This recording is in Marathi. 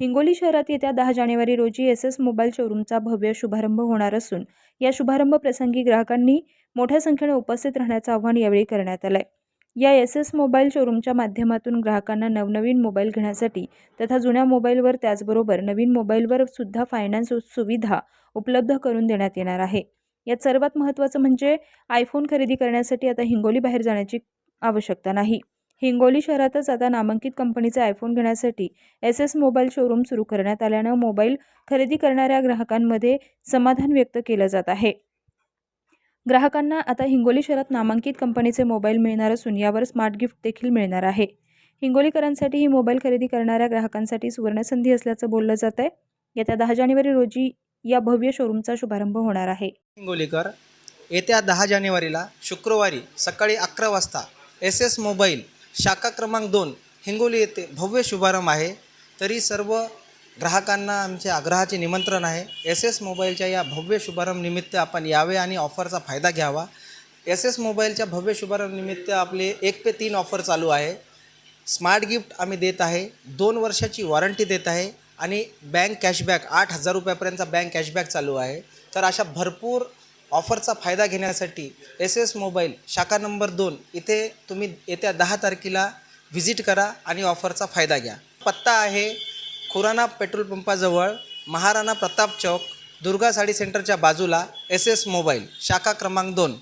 हिंगोली शहरात येत्या दहा जानेवारी रोजी एस एस मोबाईल शोरूमचा भव्य शुभारंभ होणार असून या शुभारंभ प्रसंगी ग्राहकांनी मोठ्या संख्येने उपस्थित राहण्याचं आव्हान यावेळी करण्यात आलं आहे या एस एस मोबाईल शोरूमच्या माध्यमातून ग्राहकांना नवनवीन मोबाईल घेण्यासाठी तथा जुन्या मोबाईलवर त्याचबरोबर नवीन मोबाईलवर सुद्धा फायनान्स सुविधा उपलब्ध करून देण्यात येणार आहे. यात सर्वात महत्त्वाचं म्हणजे आयफोन खरेदी करण्यासाठी आता हिंगोली बाहेर जाण्याची आवश्यकता नाही. हिंगोली शहरातच आता नामांकित कंपनीचा आयफोन घेण्यासाठी एस एस मोबाईल शोरूम सुरू करण्यात आल्यानं मोबाईल खरेदी करणाऱ्या ग्राहकांमध्ये समाधान व्यक्त केलं जात आहे. ग्राहकांना आता हिंगोली शहरात नामांकित कंपनीचे मोबाईल मिळणार असून यावर स्मार्ट गिफ्ट देखील मिळणार आहे. हिंगोलीकरांसाठी ही मोबाईल खरेदी करणाऱ्या ग्राहकांसाठी सुवर्णसंधी असल्याचं बोललं जात आहे. येत्या दहा जानेवारी रोजी या भव्य शोरूमचा शुभारंभ होणार आहे. हिंगोलीकर येत्या दहा जानेवारीला शुक्रवारी सकाळी अकरा वाजता एस एस मोबाईल शाखा क्रमांक दोन हिंगोली येथे भव्य शुभारंभ आहे. तरी सर्व ग्राहकांना आमचे आग्रहाचे निमंत्रण आहे. एस एस मोबाईलच्या या भव्य शुभारंभ निमित्त आपण यावे आणि ऑफरचा फायदा घ्यावा. एस एस मोबाईलच्या भव्य शुभारंभ निमित्त आपले एक ते तीन ऑफर चालू आहे. स्मार्ट गिफ्ट आम्ही देत आहे. दोन वर्षाची वॉरंटी देत आहे. आणि बँक कॅशबॅक आठ हजार रुपयापर्यंतचा बँक कॅशबॅक चालू आहे. तर अशा भरपूर ऑफरचा फायदा घेण्यासाठी एस एस मोबाईल शाखा नंबर दोन इथे तुम्ही येत्या दहा तारखेला व्हिजिट करा आणि ऑफरचा फायदा घ्या. पत्ता आहे खुराना पेट्रोल पंपाजवळ महाराणा प्रताप चौक दुर्गा साडी सेंटरच्या बाजूला एस एस मोबाईल शाखा क्रमांक दोन.